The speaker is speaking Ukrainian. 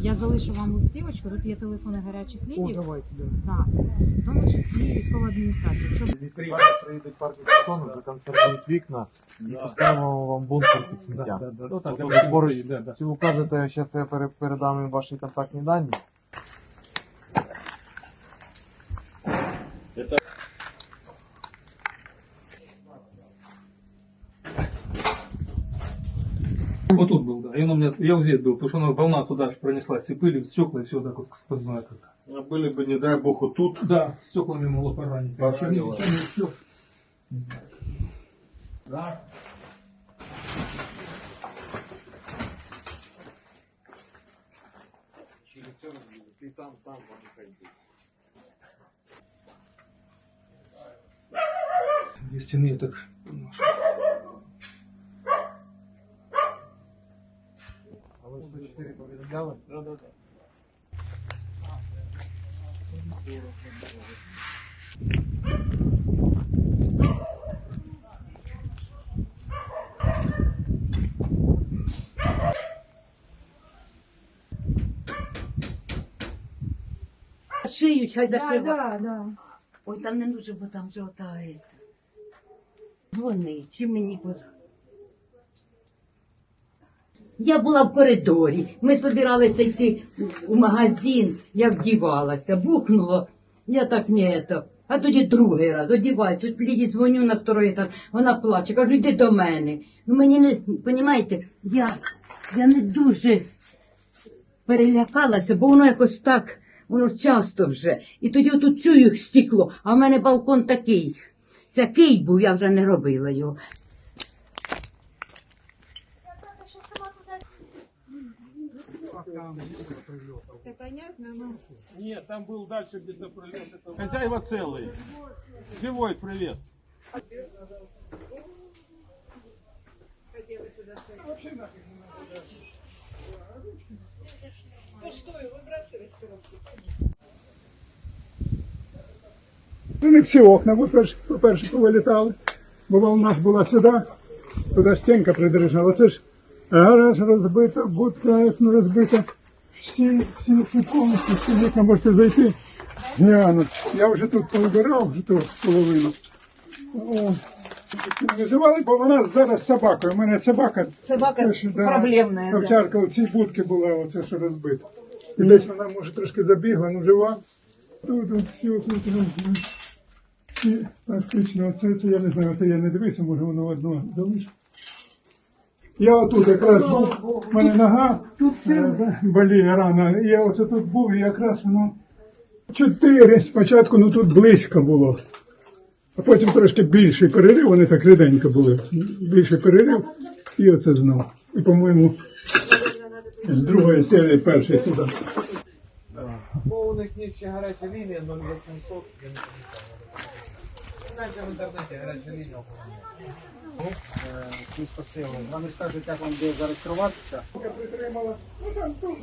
Я залишу вам листівочку, тут є телефони гарячих О, ліній, давайте. да. в тому числі військова адміністрація. Якщо Зараз приїдуть парки бетону, законсервують вікна і поставимо вам бункер під сміття. Да, да, да. Давайте поруч. стоїть, да, да. Чи ви кажете, зараз я пере- передам їм ваші контактні дані? Вот тут был, да. И он у меня, я вот здесь был, потому что она волна туда же пронеслась, и пыль, и стекла, и все вот так вот сквозное как-то. А были бы, не дай бог, тут. Да, стеклами могло поранить. Поранило. Да. Через Да. ты там, там, там выходи. Две стены я так немножко. 4 повідомляли? Да, да. Шиють, хай зашивають. Да, да, да. Ой, там не дуже, бо там же ота. е, чи мені позвонить. Я була в коридорі. Ми збиралися йти у магазин, я вдівалася, бухнуло. Я так не то. А тоді другий раз, одіваюсь, тут Ліді дзвоню на второй етаж, вона плаче, кажу, йди до мене. Ну мені не, понімаєте, я, я не дуже перелякалася, бо воно якось так, воно часто вже. І тоді отут чую стекло, а в мене балкон такий. Такий був, я вже не робила його. Нет, там был дальше где-то пролет. Хозяева целые. Живой привет. Ну, не всі окна, бо перш- по-перше, повилітали, бо волна ж була сюди, туди стінка придержала. Це ж гараж розбито, будка вікно розбита. Всі, всі ці повністю, всі вікна можете зайти, глянути. Я вже тут повибирав, вже тут половину. О, Називали, бо вона зараз з собакою. У мене собака. Собака теж, да, проблемная, да. Овчарка в цій будці була, оце що розбита. І десь вона може трошки забігла, ну жива. Тут, тут, все, тут. ну, і фактично, це, це я не знаю, це я не дивився, може воно одно залишить. Я отут якраз був, в мене нога е, боліє рана, я оце тут був, і якраз воно чотири спочатку, ну тут близько було. А потім трошки більший перерив, вони так ріденько були. Більший перерив, і оце знову. І, по-моєму, з другої серії перший сюди. Бо у них є ще гаряча лінія 0800, я не пам'ятаю. Знаєте, в інтернеті гаряча лінія. місто сили. Вони скажуть, як вам буде зареєструватися. Притримала. Ну там теж.